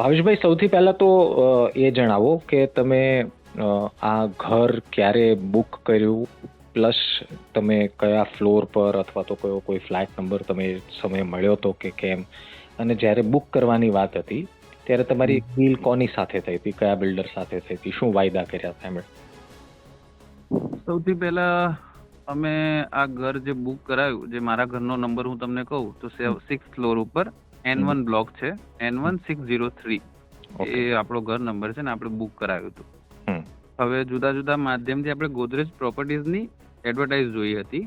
ભાવેશભાઈ સૌથી પહેલા તો એ જણાવો કે તમે આ ઘર ક્યારે બુક કર્યું? પ્લસ તમે કયા ફ્લોર પર અથવા તો કયો કોઈ ફ્લેટ નંબર તમે સમય મળ્યો હતો કે કેમ? અને જ્યારે બુક કરવાની વાત હતી ત્યારે તમારી ડીલ કોની સાથે થઈ હતી? કયા બિલ્ડર સાથે થઈ હતી? શું વાયદા કર્યા હતા એમણે? સૌથી પહેલા અમે આ ઘર જે બુક કરાયું જે મારા ઘરનો નંબર હું તમને કહું તો સિક્સ ફ્લોર ઉપર એન વન બ્લોક છે. N one six zero three એ આપણો ઘર નંબર છે ને આપણે બુક કરાવ્યું હતું. હવે જુદા જુદા માધ્યમથી આપણે ગોદરેજ પ્રોપર્ટીઝની એડવર્ટાઇઝ જોઈ હતી.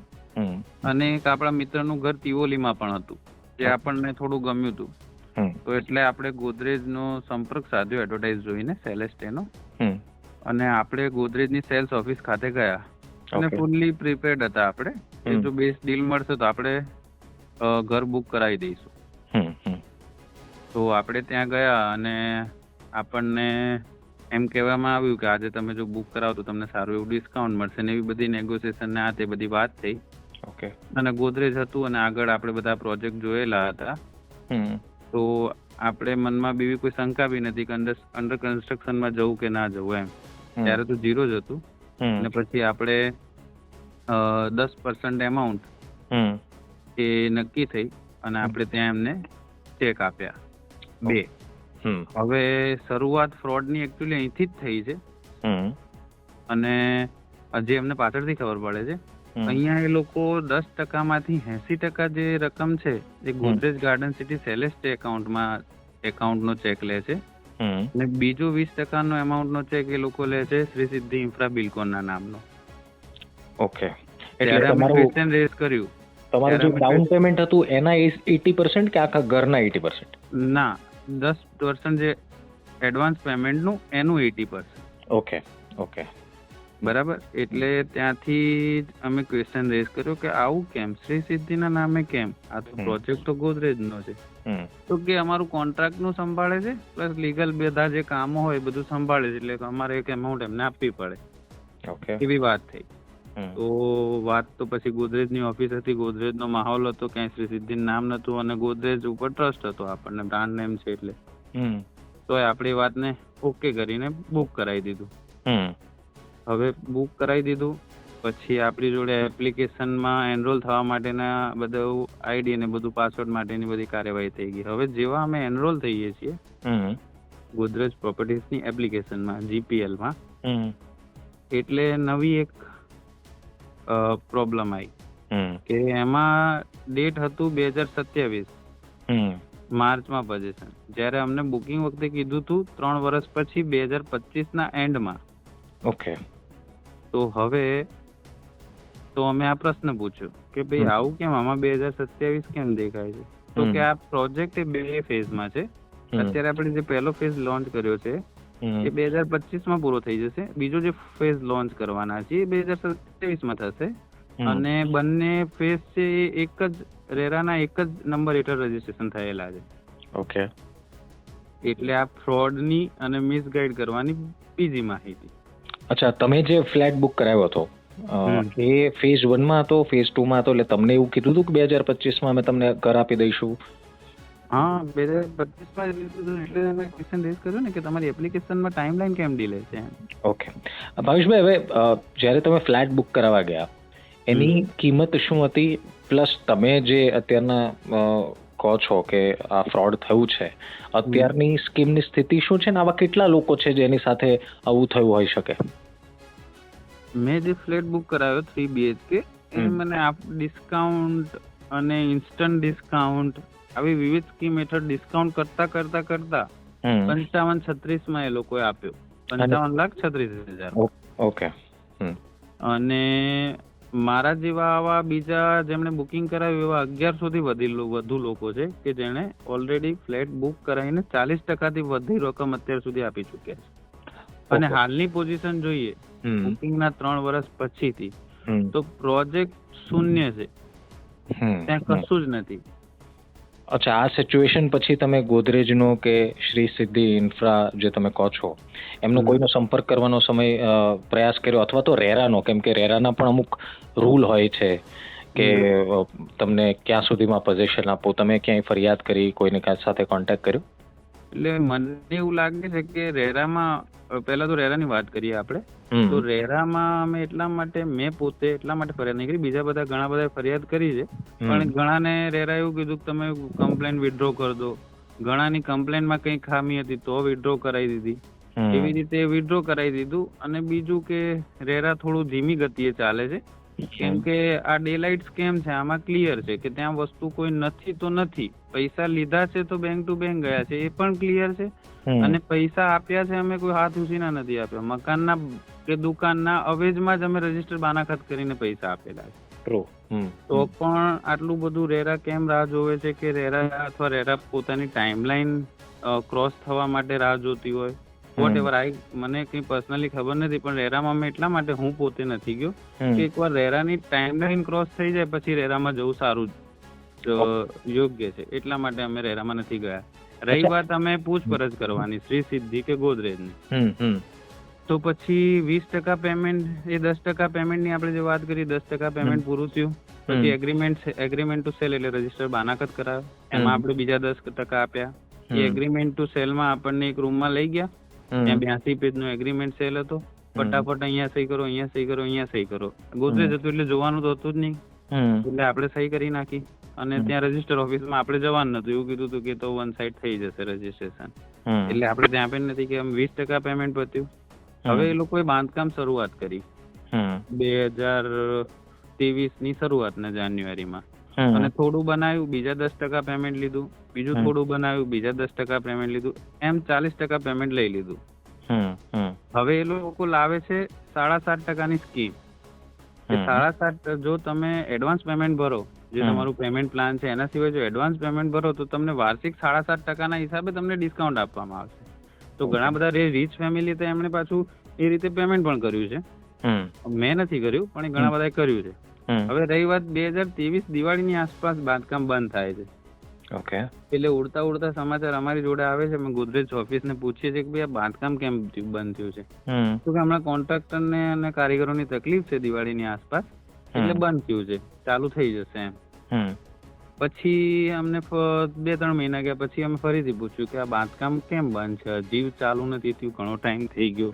અને એક આપણા મિત્રનું ઘર તિવોલીમાં પણ હતું જે આપણને થોડું ગમ્યું હતું. તો એટલે આપણે ગોદરેજનો સંપર્ક સાધ્યો એડવર્ટાઇઝ જોઈને સેલેસ્ટેનો અને આપણે ગોદરેજની સેલ્સ ઓફિસ ખાતે ગયા. અને ફૂલ્લી પ્રિપેર્ડ હતા આપણે. જો બેસ્ટ ડીલ મળશે તો આપણે ઘર બુક કરાવી દઈશું. હમ હમ. તો આપણે ત્યાં ગયા અને આપણને એમ કહેવામાં આવ્યું કે આજે તમે જો બુક કરાવો તો તમને સારું એવું ડિસ્કાઉન્ટ મળશે ને એવી બધી નેગોશિએશન ને આ તે બધી વાત થઈ. ઓકે અને ગોદરેજ હતું અને આગળ આપણે બધા પ્રોજેક્ટ જોયેલા હતા. હમ. તો આપણે મનમાં બીવી કોઈ શંકા બી નથી કે અંડર અંડર કન્સ્ટ્રક્શનમાં જવું કે ના જવું એમ. હમ. ત્યારે તો ઝીરો જ હતું. હમ. અને પછી આપણે દસ પર્સન્ટ એમાઉન્ટ હમ. એ નક્કી થઈ. અને આપણે ત્યાં એમને ચેક આપ્યા. બે. હવે શરૂઆત ફ્રોડની એકચ્યુઅલી અહીંથી જ થઈ છે. અને જે એમને પાછળથી ખબર પડે છે અહીંયા એ લોકો દસ ટકામાંથી એસી ટકા જે રકમ છે એ ગોદરેજ ગાર્ડન સિટી સેલેસ્ટ એકાઉન્ટમાં એકાઉન્ટનો ચેક લે છે. અને બીજો વીસ ટકાનો એમાઉન્ટનો ચેક એ લોકો લે છે શ્રી સિદ્ધિ ઇન્ફ્રા બિલકોનના નામનો. ઓકે. એટલે તમારું રેઝ કર્યું. તમારું જે ડાઉન પેમેન્ટ હતું એના એટી પર્સન્ટ કે આખા ઘરના એટી પર્સન્ટ ના દસ પર્સન્ટ જે એડવાન્સ પેમેન્ટનું એનું એટી પર્સન્ટ ઓકે ઓકે બરાબર? એટલે ત્યાંથી અમે ક્વેશ્ચન રેઝ કર્યો કે આવું કેમ? શ્રી સિદ્ધિના નામે કેમ? આ તો પ્રોજેક્ટ તો ગોદરેજનો છે. તો કે અમારું કોન્ટ્રાક્ટનું સંભાળે છે પ્લસ લીગલ બધા જે કામો હોય બધું સંભાળે છે એટલે અમારે એક એમાઉન્ટ એમને આપવી પડે. ઓકે એવી વાત થઈ. તો વાત તો પછી ગોદરેજની ઓફિસ હતી. ગોદરેજનો માહોલ હતો. ક્યાંય શ્રી સિદ્ધિ નામ નતું અને ગોદરેજ ઉપર ટ્રસ્ટ હતો. આપણને બ્રાન્ડ નેમ છે એટલે. તો આપણી વાતને ઓકે કરીને બુક કરાવી દીધું. હવે બુક કરાવી દીધું. પછી આપણી જોડે એપ્લિકેશનમાં એનરોલ થવા માટેના બધું આઈડી ને બધું પાસવર્ડ માટેની બધી કાર્યવાહી થઈ ગઈ. હવે જેવા અમે એનરોલ થઈએ છીએ ગોદરેજ પ્રોપર્ટીઝની એપ્લિકેશનમાં જીપીએલમાં હમ. એટલે નવી એક પ્રોબ્લેમ આવી કે એમાં ડેટ હતું બે હજાર સત્યાવીસ. માર્ચમાં પોઝિશન જ્યારે અમને બુકિંગ વખતે કીધું હતું ત્રણ વર્ષ પછી બે હજાર પચીસના એન્ડમાં ઓકે. તો હવે તો અમે આ પ્રશ્ન પૂછ્યો કે ભાઈ આવું કેમ? આમાં બે હજાર સત્યાવીસ કેમ દેખાય છે? તો કે આ પ્રોજેક્ટ એ બે ફેઝમાં છે. અત્યારે આપણે જે પહેલો ફેઝ લોન્ચ કર્યો છે. એ બે હજાર પચીસમાં પૂરો થઈ જશે. બીજો જે ફેઝ લોન્ચ કરવાના છે એ બે હજાર સત્યાવીસમાં થશે. અને બંને ફેઝ છે એ એક જ રેરાના એક જ નંબર હેઠળ રજીસ્ટ્રેશન થયેલા છે. ઓકે. એટલે આ ફ્રોડની અને મિસગાઈડ કરવાની બીજી માહિતી. અચ્છા તમે જે ફ્લેટ બુક કરાવ્યો હતો. એ ફેઝ વનમાં હતો ફેઝ ટુમાં હતો? એટલે તમને એવું કીધું હતું કે બે હજાર પચીસમાં અમે તમને ઘર આપી દઈશું? હા બે હજાર પચીસમાં એટલે તમે ક્વેશ્ચન રેઝ કર્યો ને કે તમારી એપ્લિકેશનમાં ટાઈમલાઈન કેમ ડીલે છે ઓકે ભાવેશભાઈ હવે જ્યારે તમે ફ્લેટ બુક કરાવવા ગયા એની કિંમત શું હતી? પ્લસ તમે જે અત્યારના કહો છો કે આ ફ્રોડ થયું છે અત્યારની સ્કીમની સ્થિતિ શું છે ને? આવા કેટલા લોકો છે જેની સાથે આવું થયું હોઈ શકે? મેં જે ફ્લેટ બુક કરાવ્યો થ્રી બીએચકે એ મને આપ ડિસ્કાઉન્ટ અને ઇન્સ્ટન્ટ ડિસ્કાઉન્ટ આવી વિવિધ સ્કીમ હેઠળ ડિસ્કાઉન્ટ કરતા કરતા કરતા પંચાવન છત્રીસમાં એ લોકોએ આપ્યો. પંચાવન લાખ છત્રીસ હજાર. ઓકે. અને મારા જેવા આવા બીજા જેમણે બુકિંગ કરાવ્યું એવા અગિયારસો થી વધી વધુ લોકો છે કે જેણે ઓલરેડી ફ્લેટ બુક કરાવીને ચાલીસ ટકાથી વધી રકમ અત્યાર સુધી આપી ચૂક્યા છે. અને હાલની પોઝિશન જોઈએ. બુકિંગના ત્રણ વર્ષ પછીથી તો પ્રોજેક્ટ શૂન્ય છે. ત્યાં કશું જ નથી. અચ્છા આ સિચ્યુએશન પછી તમે ગોદરેજનો કે શ્રી સિદ્ધિ ઇન્ફ્રા જે તમે કહો છો એમનો કોઈનો સંપર્ક કરવાનો સમય અ, પ્રયાસ કર્યો અથવા તો રેરાનો કેમ કે રેરાના પણ અમુક રૂલ હોય છે કે અ, તમને ક્યાં સુધીમાં પોઝિશન આપો તમે ક્યાંય ફરિયાદ કરી કોઈને કાંઈ સાથે કોન્ટેક્ટ કર્યો? એટલે મને એવું લાગે છે કે રેરામાં પહેલા તો રેરાની વાત કરીએ આપણે. તો રેરામાં અમે એટલા માટે મેં પોતે એટલા માટે ફરિયાદ નહીં કરી. બીજા બધા ઘણા બધા ફરિયાદ કરી છે. પણ ઘણાને રેરા એવું કીધું કે તમે કમ્પ્લેન વિડ્રો કરી દો. ઘણાની કમ્પ્લેનમાં કંઈ ખામી હતી તો વિથડ્રો કરાવી દીધી. એવી રીતે વિથડ્રો કરાવી દીધું. અને બીજું કે રેરા થોડું ધીમી ગતિએ ચાલે છે. કેમ કે આ ડેલાઇટ સ્કેમ છે આમાં ક્લિયર છે કે ત્યાં વસ્તુ કોઈ નથી તો નથી. પૈસા લીધા છે તો બેંક ટુ બેંક ગયા છે એ પણ ક્લિયર છે. અને પૈસા આપ્યા છે અમે કોઈ હાથ ઉછીના નથી આપ્યા. મકાનના કે દુકાનના અવેજમાં જ અમે રજિસ્ટર બાનાખત કરીને પૈસા આપેલા છે. તો પણ આટલું બધું રેરા કેમ રાહ જોવે છે કે રેરા અથવા રેરા પોતાની ટાઈમલાઈન ક્રોસ થવા માટે રાહ જોતી હોય? વોટ એવર આઈ મને કઈ પર્સનલી ખબર નથી પણ રેરામાં મેં એટલા માટે હું પોતે નથી ગયો. કે એકવાર રેરાની ટાઈમલાઈન ક્રોસ થઈ જાય પછી રેરામાં જવું સારું યોગ્ય છે. એટલા માટે અમે રેરામાં નથી ગયા. રહી વાત અમે પૂછપરછ કરવાની શ્રી સિદ્ધિ કે ગોદરેજની. તો પછી વીસ ટકા પેમેન્ટ એ દસ ટકા પેમેન્ટની આપણે જે વાત કરી દસ ટકા પેમેન્ટ પૂરું થયું. પછી એગ્રીમેન્ટ એગ્રીમેન્ટ ટુ સેલ એટલે રજિસ્ટર બાનાકત કરાવ્યો એમાં આપણે બીજા દસ ટકા આપ્યા. એ એગ્રીમેન્ટ ટુ સેલમાં આપણને એક રૂમમાં લઈ ગયા. ત્યાં બ્યાસી પેજનો એગ્રીમેન્ટ સેલ હતો. ફટાફટ અહીંયા સહી કરો અહીંયા સહી કરો અહીંયા સહી કરો. ગોદરેજ હતું એટલે જોવાનું તો હતું જ નહીં. એટલે આપણે સહી કરી નાખી. અને. ત્યાં રજિસ્ટર ઓફિસમાં આપણે જવાનું નતું. એવું કીધું હતું કે તો વન સાઈડ થઈ જશે રજીસ્ટ્રેશન એટલે આપણે ત્યાં પણ નથી કે વીસ ટકા પેમેન્ટ પત્યું. હવે એ લોકોએ બાંધકામ શરૂઆત કરી. બે હજાર ત્રેવીસની શરૂઆતના જાન્યુઆરીમાં. હમ. અને થોડું બનાવ્યું બીજા દસ ટકા પેમેન્ટ લીધું. બીજું થોડું બનાવ્યું બીજા દસ ટકા પેમેન્ટ લીધું. એમ ચાલીસ ટકા પેમેન્ટ લઈ લીધું. હવે એ લોકો લાવે છે સાડા સાત ટકાની સ્કીમ સાડા સાત જો તમે એડવાન્સ પેમેન્ટ ભરો જે તમારું પેમેન્ટ પ્લાન છે એના સિવાય જો એડવાન્સ પેમેન્ટ ભરો તો તમને વાર્ષિક સાડા સાત ટકાના હિસાબે તમને ડિસ્કાઉન્ટ આપવામાં આવશે. તો ઘણા બધા રીચ ફેમિલી તો એમણે પાછું એ રીતે પેમેન્ટ પણ કર્યું છે. મેં નથી કર્યું પણ એ ઘણા. બધાએ કર્યું છે. હવે રહી વાત બે હજાર ત્રેવીસ દિવાળીની આસપાસ બાંધકામ બંધ થાય છે. ઓકે એટલે ઉડતા ઉડતા સમાચાર અમારી જોડે આવે છે. અમે ગોદરેજ ઓફિસને પૂછીએ છીએ કે ભાઈ આ બાંધકામ કેમ બંધ થયું છે. તો કે હમણાં કોન્ટ્રાક્ટરને અને કારીગરોની તકલીફ છે દિવાળીની આસપાસ. એટલે બંધ થયું છે. ચાલુ થઈ જશે એમ. પછી અમને બે ત્રણ મહિના ગયા પછી અમે ફરીથી પૂછ્યું કે આ બાંધકામ કેમ બંધ છે? જીવ ચાલુ નથી થયું ઘણો ટાઈમ થઈ ગયો.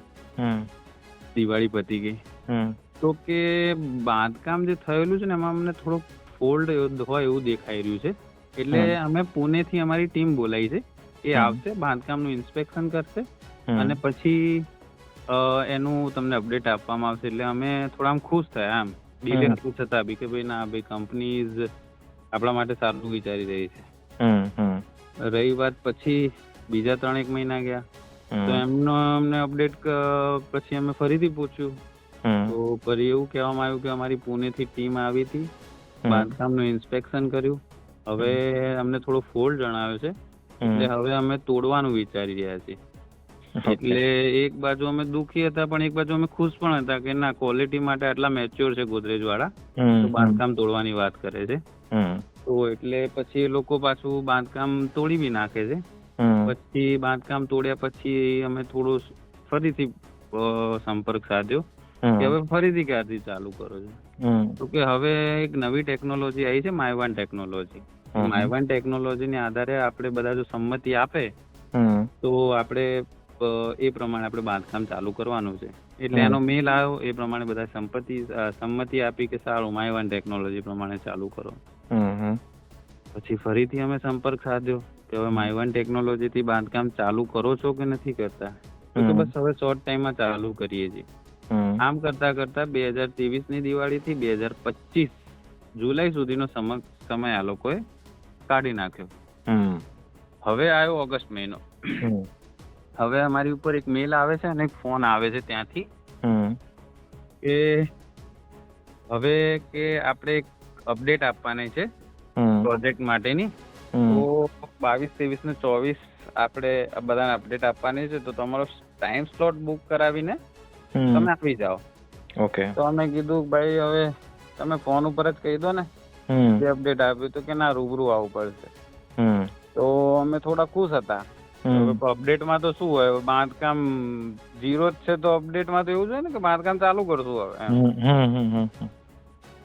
દિવાળી પતી ગઈ. તો કે બાંધકામ જે થયેલું છે ને એમાં અમને થોડોક ફોલ્ડ હોય એવું દેખાઈ રહ્યું છે. એટલે અમે પુણેથી અમારી ટીમ બોલાવી છે. એ. આવશે બાંધકામનું ઇન્સ્પેક્શન કરશે અને પછી એનું તમને અપડેટ આપવામાં આવશે. એટલે અમે થોડા આમ ખુશ થયા એમ. ડીલે ખુશ હતા બી કે ભાઈ ના ભાઈ કંપનીઝ આપણા માટે સારું વિચારી રહી છે. રહી વાત પછી બીજા ત્રણ એક મહિના ગયા. તો એમનો અમને અપડેટ પછી અમે ફરીથી પૂછ્યું. તો ફરી એવું કહેવામાં આવ્યું કે અમારી પુણેથી ટીમ આવી હતી. બાંધકામનું ઇન્સ્પેક્શન કર્યું. હવે અમને થોડો ફોલ્ટ જણાવ્યો છે. એટલે હવે અમે તોડવાનું વિચારી રહ્યા છીએ. એટલે એક બાજુ અમે દુખી હતા પણ એક બાજુ અમે ખુશ પણ હતા કે ના ક્વોલિટી માટે આટલા મેચ્યોર છે ગોદરેજ વાળા તો બાંધકામ તોડવાની વાત કરે છે. તો એટલે પછી એ લોકો પાછું બાંધકામ તોડી બી નાખે છે. પછી બાંધકામ તોડ્યા પછી અમે થોડું ફરીથી સંપર્ક સાધ્યો કે હવે ફરીથી ક્યારથી ચાલુ કરો છો? તો કે હવે એક નવી ટેકનોલોજી આવી છે માયવાન ટેકનોલોજી. માયવાન ટેકનોલોજીને આધારે આપણે બધા જો સંમતિ આપે તો આપણે એ પ્રમાણે આપણે બાંધકામ ચાલુ કરવાનું છે. એટલે એનો મેલ આવ્યો એ પ્રમાણે બધા સંપત્તિ સંમતિ આપી કે સારું માયવાન ટેકનોલોજી પ્રમાણે ચાલુ કરો. પછી ફરીથી અમે સંપર્ક સાધ્યો કે હવે માયવાન ટેકનોલોજીથી બાંધકામ ચાલુ કરો છો કે નથી કરતા? તો બસ હવે શોર્ટ ટાઈમમાં ચાલુ કરીએ છીએ. આમ કરતા કરતા બે હજાર દિવાળી થી બે હજાર પચીસ જુલાઈ સુધીનો સમ- સમય આ લોકોએ કાઢી નાખ્યો. હમ. હવે આવ્યો ઓગસ્ટ મહિનો. હવે અમારી ઉપર એક મેલ આવે છે અને એક ફોન આવે છે ત્યાંથી. કે હવે કે આપણે એક અપડેટ આપવાની છે પ્રોજેક્ટ માટેની. તો બાવીસ ત્રેવીસ ને ચોવીસ આપણે આ બધાને અપડેટ આપવાની છે. તો તમારો ટાઈમ સ્લોટ બુક કરાવીને તમે આવી જાઓ. ઓકે. તો અમે કીધું ભાઈ હવે તમે ફોન ઉપર જ કહી દો ને. જે અપડેટ આપ્યું હતું કે ના રૂબરૂ આવવું પડશે. તો અમે થોડા ખુશ હતા. અપડેટમાં તો શું હોય? બાંધકામ ઝીરો જ છે તો અપડેટમાં તો એવું છે ને કે બાંધકામ ચાલુ કરશું હવે.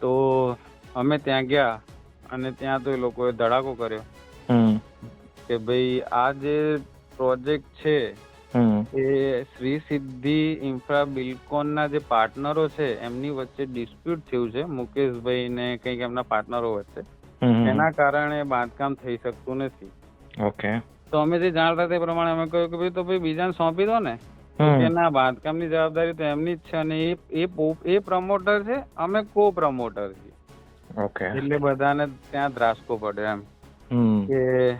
તો અમે ત્યાં ગયા અને ત્યાં તો એ લોકોએ ધડાકો કર્યો કે ભાઈ આ જે પ્રોજેક્ટ છે એ શ્રી સિદ્ધિ ઇન્ફ્રા બિલ્કોનના જે પાર્ટનરો છે એમની વચ્ચે ડિસ્પ્યુટ થયું છે. મુકેશભાઈ ને કંઈક એમના પાર્ટનરો વચ્ચે. એના કારણે બાંધકામ થઈ શકતું નથી. ઓકે. તો અમે જે જાણતા તે પ્રમાણે અમે કહ્યું કે ભાઈ તો ભાઈ બીજાને સોંપી દો ને. કે ના બાંધકામની જવાબદારી તો એમની જ છે અને એ એ પ્રમોટર છે અમે કો પ્રમોટર છીએ. ઓકે. એટલે બધાને ત્યાં ધ્રાસકો પડ્યો એમ. કે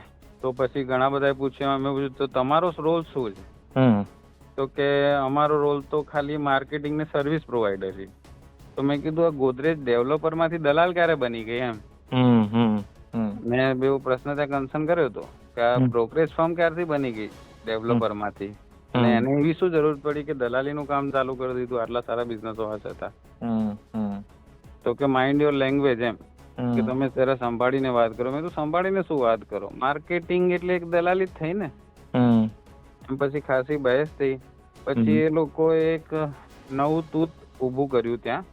તો પછી ઘણા બધાએ પૂછ્યું અમે પૂછ્યું તો તમારો રોલ શું છે? તો કે અમારો રોલ તો ખાલી માર્કેટિંગ ને સર્વિસ પ્રોવાઈડર છે. તો મેં કીધું આ ગોદરેજ ડેવલપરમાંથી દલાલ ક્યારે બની ગઈ એમ? મેં બે પ્રશ્ન ત્યાં કન્સર્ન કર્યો હતો કે આ બ્રોકરેજ ફર્મ ક્યારથી બની ગઈ ડેવલપરમાંથી? અને એને એવી શું જરૂર પડી કે દલાલીનું કામ ચાલુ કરી દીધું આટલા સારા બિઝનેસ હોવા છતાં? તો કે માઇન્ડ યોર લેંગ્વેજ એમ. કે તમે જરા સંભાળીને વાત કરો. મેં તો સંભાળીને શું વાત કરો? માર્કેટિંગ એટલે એક દલાલી જ થઈ ને? પછી ખાસી બહેસ થઈ. પછી એ લોકો એક નવું તૂત ઊભું કર્યું ત્યાં.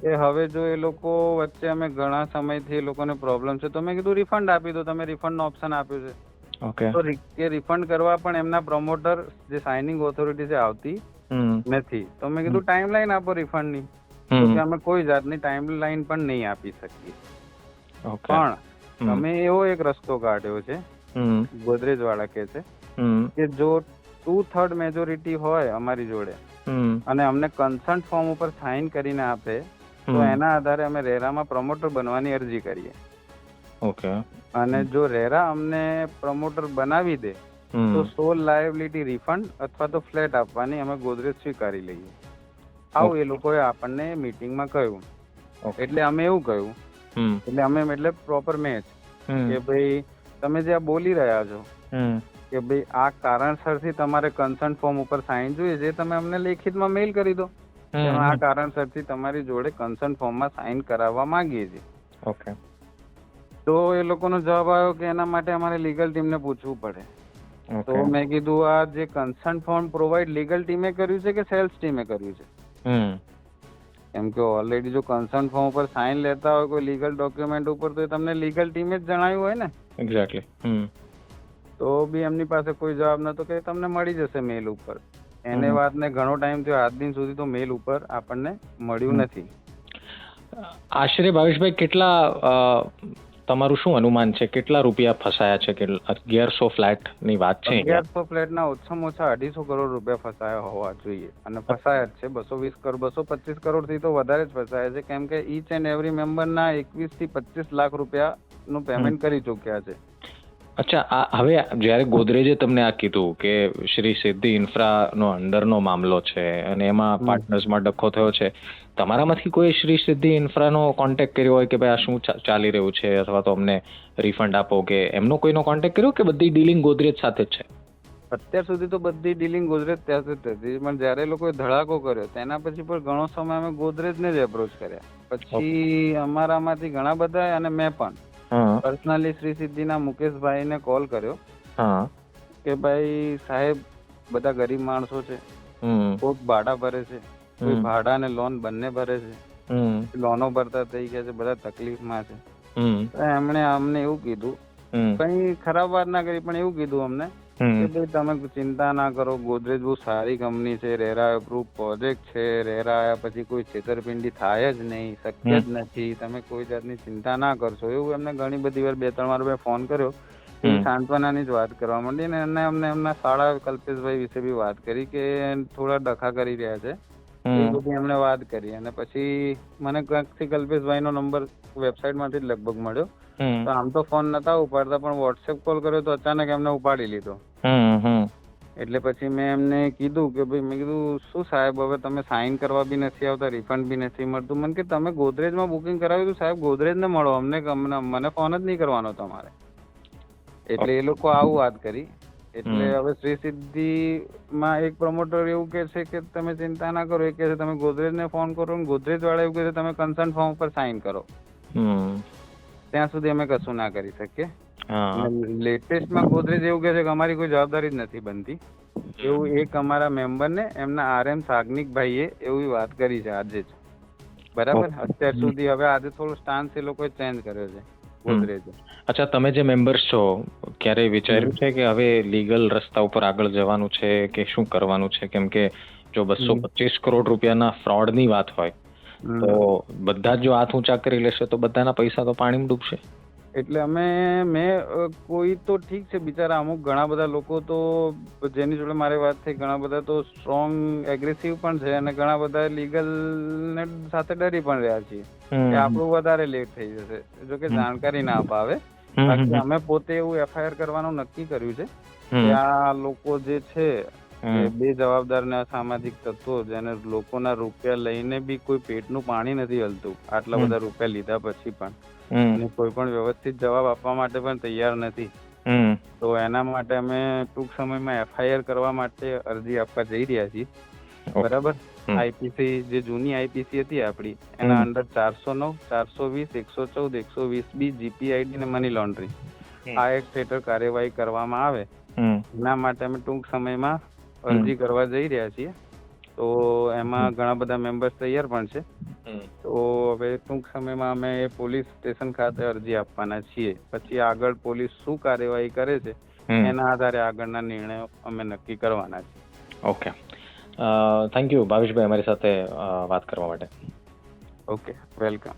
કે હવે જો એ લોકો વચ્ચે અમે ઘણા સમયથી એ લોકોને પ્રોબ્લેમ છે તો મેં કીધું રિફંડ આપી દો તમે રિફંડનો ઓપ્શન આપ્યો છે. ઓકે તો કે રિફંડ કરવા પણ એમના પ્રમોટર જે સાઇનિંગ ઓથોરિટી છે આવતી નથી. તો મેં કીધું ટાઈમ લાઈન આપો રિફંડની તો અમે કોઈ જાતની ટાઈમ લાઈન પણ નહીં આપી શકીએ. પણ તમે એવો એક રસ્તો કાઢ્યો છે ગોદરેજ વાળા કે છે કે જો ટુ થર્ડ મેજોરિટી હોય અમારી જોડે અને અમને કન્સન્ટ ફોર્મ ઉપર સાઇન કરીને આપે તો એના આધારે અમે રેરામાં પ્રમોટર બનવાની અરજી કરીએ. ઓકે. અને જો રેરા અમને પ્રમોટર બનાવી દે તો સોલ લાયબિલિટી રિફંડ અથવા તો ફ્લેટ આપવાની અમે ગોદરેજ સ્વીકારી લઈએ. આવું એ લોકોએ આપણને મિટિંગમાં કહ્યું. એટલે અમે એવું કહ્યું. એટલે અમે એટલે પ્રોપર મેચ કે ભાઈ તમે જે આ બોલી રહ્યા છો કે ભાઈ આ કારણસરથી તમારે કન્સર્ન ફોર્મ ઉપર સાઇન જોઈએ છે તમે અમને લેખિતમાં મેઇલ કરી દો. આ કારણસરથી તમારી જોડે કન્સર્ન ફોર્મમાં સાઇન કરાવવા માંગીએ છીએ. ઓકે તો એ લોકોનો જવાબ આવ્યો કે એના માટે અમારે લીગલ ટીમને પૂછવું પડે. તો મેં કીધું આ જે કન્સર્ન ફોર્મ પ્રોવાઈડ લીગલ ટીમે કર્યું છે કે સેલ્સ ટીમે કર્યું છે? એમ કેમ કે ઓલરેડી જો કન્સર્ન ફોર્મ ઉપર સાઇન લેતા હોય કોઈ લીગલ ડોક્યુમેન્ટ ઉપર તો તમને લીગલ ટીમે જ જણાવ્યું હોય ને? એક્ઝેક્ટલી તો બી એમની પાસે કોઈ જવાબ નતો કે તમને મળી જશે મેલ ઉપર. એને. વાતને ઘણો ટાઈમ થયો આજ દિન સુધી તો મેલ ઉપર આપણને મળ્યું નથી. આશરે ભાવેશભાઈ કેટલા તમારું શું અનુમાન છે? કેટલા રૂપિયા ફસાયા છે? કે અગિયારસો ફ્લેટની વાત છે અગિયારસો અગિયારસો ફ્લેટના ઓછામાં ઓછા અઢીસો કરોડ રૂપિયા ફસાયા હોવા જોઈએ. અને ફસાયા જ છે. બસો વીસ કરોડ બસો પચીસ કરોડથી તો વધારે જ ફસાયા છે. કેમ કે ઈચ એન્ડ એવરી મેમ્બરના એકવીસથી પચીસ લાખ રૂપિયા નું પેમેન્ટ કરી ચૂક્યા છે. અચ્છા આ હવે જ્યારે ગોદરેજે તમને આ કીધું કે શ્રી સિદ્ધિ ઇન્ફ્રાનો અંડરનો મામલો છે અને એમાં પાર્ટનર્સમાં ડખો થયો છે તમારામાંથી કોઈ શ્રી સિદ્ધિ ઇન્ફ્રાનો કોન્ટેક્ટ કર્યો હોય કે ભાઈ આ શું ચાલી રહ્યું છે અથવા તો અમને રિફંડ આપો કે એમનો કોઈનો કોન્ટેક્ટ કર્યો કે બધી ડીલિંગ ગોદરેજ સાથે જ છે? અત્યાર સુધી તો બધી ડીલિંગ ગોદરેજ ત્યાં જ હતી. પણ જ્યારે લોકોએ ધડાકો કર્યો તેના પછી પણ ઘણો સમય અમે ગોદરેજને જ એપ્રોચ કર્યા. પછી અમારામાંથી ઘણા બધા અને મેં પણ પર્સનલી શ્રી સિદ્ધિના મુકેશભાઈને કોલ કર્યો કે ભાઈ સાહેબ બધા ગરીબ માણસો છે. કોક ભાડા ભરે છે. કોઈ ભાડા અને લોન બંને ભરે છે. લોનો ભરતા થઈ ગયા છે બધા તકલીફમાં છે. એમણે અમને એવું કીધું કઈ ખરાબ વાત ના કરી પણ એવું કીધું અમને કે ભાઈ તમે ચિંતા ના કરો ગોદરેજ બહુ સારી કંપની છે રેરા એપ્રુવ પ્રોજેક્ટ છે રેરા આવ્યા પછી કોઈ છેતરપિંડી થાય જ નહીં શક્ય જ નથી. તમે કોઈ જાતની ચિંતા ના કરશો. એવું એમને ઘણી બધી વાર બે ત્રણ વાર મેં ફોન કર્યો. એ. સાંત્વનાની જ વાત કરવા માંડી ને એમને અમને એમના શાળા કલ્પેશભાઈ વિશે બી વાત કરી કે થોડા ડખા કરી રહ્યા છે. એ બધી એમણે વાત કરી અને પછી મને ક્યાંકથી કલ્પેશભાઈનો નંબર વેબસાઇટમાંથી જ લગભગ મળ્યો. તો આમ તો ફોન નતા ઉપાડતા પણ વોટ્સએપ કોલ કર્યો તો અચાનક એમને ઉપાડી લીધો. એટલે પછી મેં એમને કીધું કે ભાઈ મેં કીધું શું સાહેબ હવે તમે સાઇન કરવા બી નથી આવતા રિફંડ બી નથી મળતું. મને કે તમે ગોદરેજમાં બુકિંગ કરાવ્યું હતું સાહેબ ગોદરેજને મળો. અમને- મને ફોન જ નહીં કરવાનો તમારે. એટલે એ લોકો આવું વાત કરી. એટલે હવે શ્રી સિદ્ધિમાં એક પ્રમોટર એવું કે છે કે તમે ચિંતા ના કરો એ કે છે તમે ગોદરેજને ફોન કરો ને ગોદરેજ વાળા એવું કે છે તમે કન્સર્ન ફોર્મ પર સાઇન કરો. ત્યાં સુધી અમે કશું ના કરી શકીએ. લેટેસ્ટમાં ગોદરેજ એવું કે છે કે અમારી કોઈ જવાબદારી જ નથી બનતી. એવું એક અમારા મેમ્બરને એમના આર એમ સાગનિક ભાઈએ એવી વાત કરી છે આજે જ. બરાબર? અત્યાર સુધી હવે આજે થોડો સ્ટાન્સ એ લોકોએ ચેન્જ કર્યો છે. ગોદરેજ અચ્છા તમે જે મેમ્બર્સ છો ક્યારેય વિચાર્યું છે કે હવે લીગલ રસ્તા ઉપર આગળ જવાનું છે કે શું કરવાનું છે? કેમ કે જો બસો પચીસ કરોડ રૂપિયાના ફ્રોડની વાત હોય તો બધા જ જો હાથ ઊંચા કરી લેશે તો બધાના પૈસા તો પાણીમાં ડૂબશે. એટલે અમે મેં કોઈ તો ઠીક છે બિચારા અમુક ઘણા બધા લોકો તો જેની જોડે મારી વાત થઈ ઘણા બધા તો સ્ટ્રોંગ એગ્રેસિવ પણ છે અને ઘણા બધા લીગલ ને સાથે ડરી પણ રહ્યા છીએ. કે આપણું વધારે લેટ થઈ જશે. જો કે જાણકારી ના અપાવે. બાકી અમે પોતે એવું એફઆઈઆર કરવાનું નક્કી કર્યું છે કે આ લોકો જે છે બે જવાબદાર ને અસામાજિક તત્વો જેને લોકોના રૂપિયા લઈને બી કોઈ પેટનું પાણી નથી હલતું. આટલા બધા રૂપિયા લીધા પછી પણ. અને કોઈ પણ વ્યવસ્થિત જવાબ આપવા માટે પણ તૈયાર નથી. તો એના માટે અમે ટૂંક સમયમાં એફઆઈઆર કરવા માટે અરજી આપવા જઈ રહ્યા છીએ. બરાબર? આઈપીસી જે જૂની આઈપીસી હતી આપણી એના. અંડર ચારસો નવ ચારસો વીસ એકસો ચૌદ એકસો વીસ બી જીપીઆઈડી ને મની લોન્ડ્રી આ એક્ટ હેઠળ કાર્યવાહી કરવામાં આવે. એના માટે અમે ટૂંક સમયમાં અરજી કરવા જઈ રહ્યા છીએ. તો એમાં ઘણા બધા મેમ્બર્સ તૈયાર પણ છે. તો હવે ટૂંક સમયમાં અમે એ પોલીસ સ્ટેશન ખાતે અરજી આપવાના છીએ. પછી આગળ પોલીસ શું કાર્યવાહી કરે છે એના આધારે આગળના નિર્ણયો અમે નક્કી કરવાના છે ઓકે. થેન્ક યુ ભાવેશભાઈ અમારી સાથે વાત કરવા માટે. Okay welcome